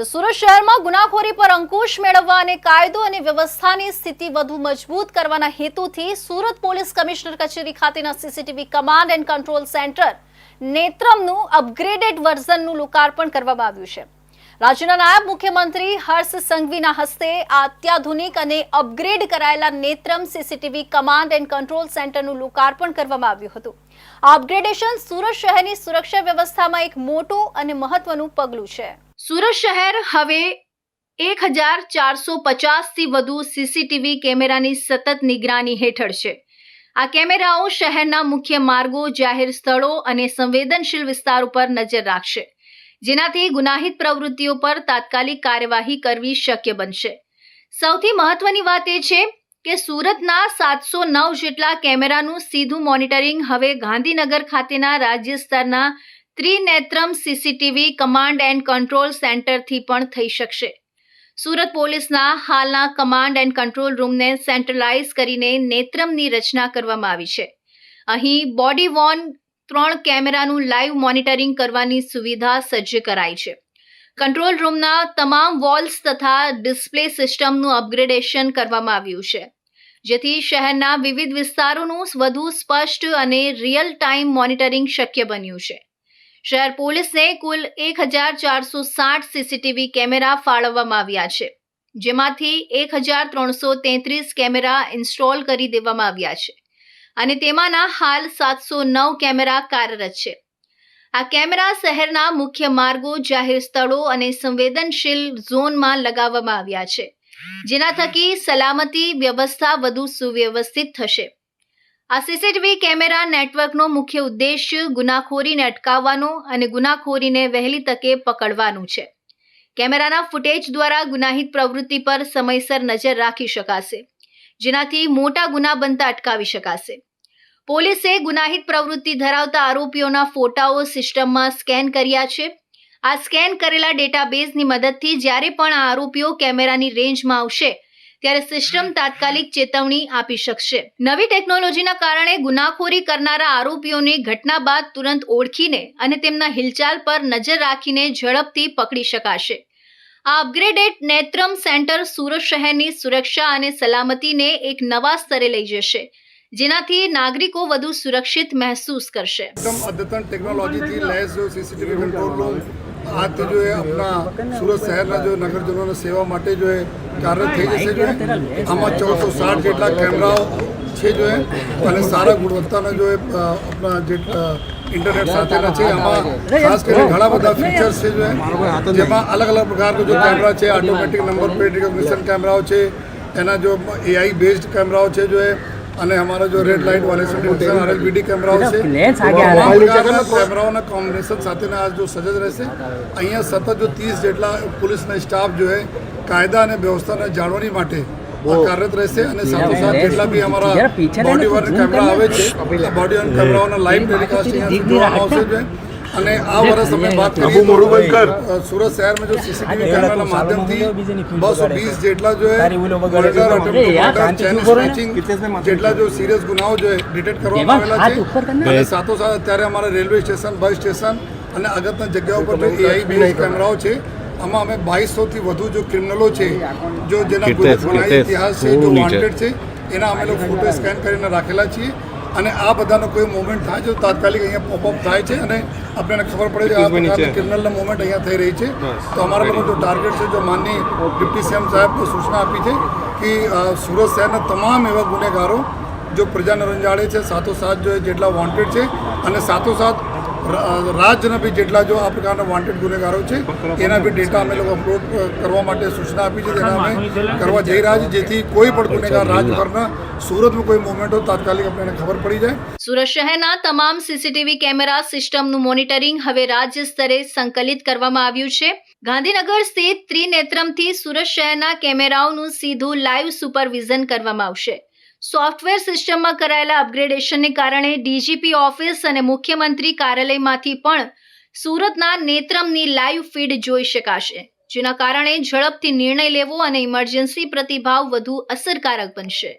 તો સુરત શહેરમાં ગુનાખોરી પર અંકુશ મેળવવા અને કાયદો અને વ્યવસ્થાની સ્થિતિ વધુ મજબૂત કરવાના હેતુથી સુરત પોલીસ કમિશનર કચેરી ખાતેના CCTV command and control centre નેત્રમનું upgraded વર્ઝનનું લોકાર્પણ કરવામાં આવ્યું છે. રાજ્યના નાયબ મુખ્યમંત્રી હર્ષ સંઘવીના હસ્તે આ અત્યાધુનિક અને અપગ્રેડ કરાયેલા Netram CCTV command and control સેન્ટરનું લોકાર્પણ કરવામાં આવ્યું હતું. આ અપગ્રેડેશન સુરત શહેરની સુરક્ષા વ્યવસ્થામાં એક મોટું અને મહત્વનું પગલું છે. સુરત શહેર હવે એક હજાર ચારસો પચાસથી વધુ સીસીટીવી કેમેરાની સતત નિગરાની હેઠળ છે. આ કેમેરાઓ શહેરના મુખ્ય માર્ગો, જાહેર સ્થળો અને સંવેદનશીલ વિસ્તાર ઉપર નજર રાખશે, જેનાથી ગુનાહિત પ્રવૃત્તિઓ પર તાત્કાલિક કાર્યવાહી કરવી શક્ય બનશે. સૌથી મહત્વની વાત એ છે કે સુરતના સાતસો નવ જેટલા કેમેરાનું સીધું મોનિટરિંગ હવે ગાંધીનગર ખાતેના રાજ્ય સ્તરના Trinetram CCTV command and control સેન્ટરથી પણ થઈ શકશે. સુરત પોલીસના હાલના કમાન્ડ એન્ડ કંટ્રોલ રૂમને સેન્ટ્રલાઇઝ કરીને નેત્રમની રચના કરવામાં આવી છે. અહીં બોડી વોર્ન ત્રણ કેમેરાનું લાઈવ મોનિટરિંગ કરવાની સુવિધા સજ્જ કરાઈ છે. કંટ્રોલ રૂમના તમામ વોલ્સ તથા ડિસ્પ્લે સિસ્ટમનું અપગ્રેડેશન કરવામાં આવ્યું છે. જેથી શહેરના વિવિધ વિસ્તારોનું વધુ સ્પષ્ટ અને રિયલ ટાઈમ મોનિટરિંગ શક્ય બન્યું છે. શહેર પોલીસને કુલ એક હજાર ચારસો સાઠ સીસીટીવી કેમેરા ફાળવવામાં આવ્યા છે, જેમાંથી એક હજાર ત્રણસો તેત્રીસ કેમેરા ઇન્સ્ટોલ કરી દેવામાં આવ્યા છે અને તેમાંના હાલ સાતસો નવ કેમેરા કાર્યરત છે. આ કેમેરા શહેરના મુખ્ય માર્ગો, જાહેર સ્થળો અને સંવેદનશીલ ઝોનમાં લગાવવામાં આવ્યા છે, જેના થકી સલામતી વ્યવસ્થા વધુ સુવ્યવસ્થિત થશે. આ સીસીટીવી કેમેરા નેટવર્કનો મુખ્ય ઉદ્દેશ્ય ગુનાખોરીને અટકાવવાનો અને ગુનાખોરીને વહેલી તકે પકડવાનું છે. કેમેરાના ફૂટેજ દ્વારા ગુનાહિત પ્રવૃત્તિ પર સમયસર નજર રાખી શકાશે, જેનાથી મોટા ગુના બનતા અટકાવી શકાશે. પોલીસે ગુનાહિત પ્રવૃત્તિ ધરાવતા આરોપીઓના ફોટાઓ સિસ્ટમમાં સ્કેન કર્યા છે. આ સ્કેન કરેલા ડેટાબેઝની મદદથી જ્યારે પણ આ આરોપીઓ કેમેરાની રેન્જમાં આવશે ત્યારે સિસ્ટમ તાત્કાલિક ચેતવણી આપી શકશે. નવી ટેકનોલોજીના કારણે ગુનાખોરી કરનારા આરોપીઓને ઘટના બાદ તુરંત ઓળખીને અને તેમના હિલચાલ પર નજર રાખીને ઝડપથી પકડી શકાશે. આ અપગ્રેડેડ નેત્રમ સેન્ટર સુરત શહેરની સુરક્ષા અને સલામતીને એક નવા સ્તરે લઈ જશે, જેનાથી નાગરિકો વધુ સુરક્ષિત મહેસૂસ કરશે. અદ્યતન ટેકનોલોજીથી લેસ સીસીટીવી કંટ્રોલ રૂમ આજે જો એ આપણા સુરત શહેરના જો નગરજનોને સેવા માટે જો એ કાર્યરત થઈ જશે જો આમાં ચૌદસો સાઠ જેટલા કેમેરાઓ છે જો અને સારા ગુણવત્તાના જો આપણા જે ઇન્ટરનેટ સાથેના છે, આમાં ખાસ કરીને ઘણા બધા ફીચર્સ છે જો જેમાં અલગ અલગ પ્રકારના જો કેમેરા છે ઓટોમેટિક નંબર પ્લેટ રિકોગ્નિશન કેમેરાઓ છે, એના જો એઆઈ બેઝડ કેમેરાઓ છે જો અને અમારો જો red light violation detection RLVD કેમેરાઓ છે. કેમેરાઓના કોમ્બિનેશન સાથેના આ જો સજજ રહેશે. અહીંયા સતત જો ત્રીસ જેટલા પોલીસના સ્ટાફ જો કાયદા અને વ્યવસ્થાને જાળવણી માટે કાર્યરત રહેશે અને સાથોસાથ જેટલા બી અમારા બોડી વર્ક કેમેરા આવે છે બોડી વર્ન કેમેરાઓના લાઈવ ટેલિકાસ્ટ અહીંયા આવશે જો અને આ વર્ષ અમે વાત કરીએ સુરત શહેરમાં જો સીસીટીવી કેમેરાના માધ્યમથી બસો વીસ જેટલા જો જેટલા જો સિરિયસ ગુનાઓ જો ડિટેક્ટ કરવામાં આવેલા છે. અને સાથોસાથ અત્યારે અમારા રેલવે સ્ટેશન બસ સ્ટેશન અને અગત્યના જગ્યાઓ પર જો એઆઈ બેઝ કેમેરાઓ છે. આમાં અમે બાવીસોથી વધુ જો ક્રિમિનલો છે જો જેના ગુનો ગુનાહિત ઇતિહાસ છે જો વોન્ટેડ છે એના અમે લોકો ફોટો સ્કેન કરીને રાખેલા છીએ. અને આ બધાનો કોઈ મુવમેન્ટ થાય છે તો તાત્કાલિક અહીંયા પોપઅપ થાય છે અને આપણને ખબર પડે છે આ ક્રિમિનલના મુવમેન્ટ અહીંયા થઈ રહી છે. તો અમારા જો ટાર્ગેટ છે જો માનની ડિપ્ટી સીએમ સાહેબને સૂચના આપી છે કે સુરત શહેરના તમામ એવા ગુનેગારો જો પ્રજાને રંજાડે છે સાથોસાથ જો જેટલા વોન્ટેડ છે અને સાથોસાથ રા- બી જેટલા જો આ પ્રકારના વોન્ટેડ ગુનેગારો છે, એના બી ડેટા અમે લોકો અપલોડ કરવા માટે સૂચના આપી છે તેના અમે કરવા જઈ રહ્યા છીએ, જેથી કોઈ પણ ગુનેગાર રાજભરના સુરતમાં કોઈ મુવમેન્ટ હોય, તાત્કાલિક આપણને ખબર પડી જાય. સુરત શહેરના તમામ સીસીટીવી કેમેરા સિસ્ટમનું મોનિટરિંગ હવે રાજ્ય સ્તરે સંકલિત કરવામાં આવ્યું છે. ગાંધીનગર સ્થિત ત્રિનેત્રમથી સુરત શહેરના કેમેરાઓનું સીધું લાઈવ સુપરવિઝન કરવામાં આવશે. સોફ્ટવેર સિસ્ટમમાં કરાયેલા અપગ્રેડેશનને કારણે ડીજીપી ઓફિસ અને મુખ્યમંત્રી કાર્યાલયમાંથી પણ સુરતના નેત્રમની લાઈવ ફીડ જોઈ શકાશે, જેના કારણે ઝડપથી નિર્ણય લેવો અને ઇમરજન્સી પ્રતિભાવ વધુ અસરકારક બનશે.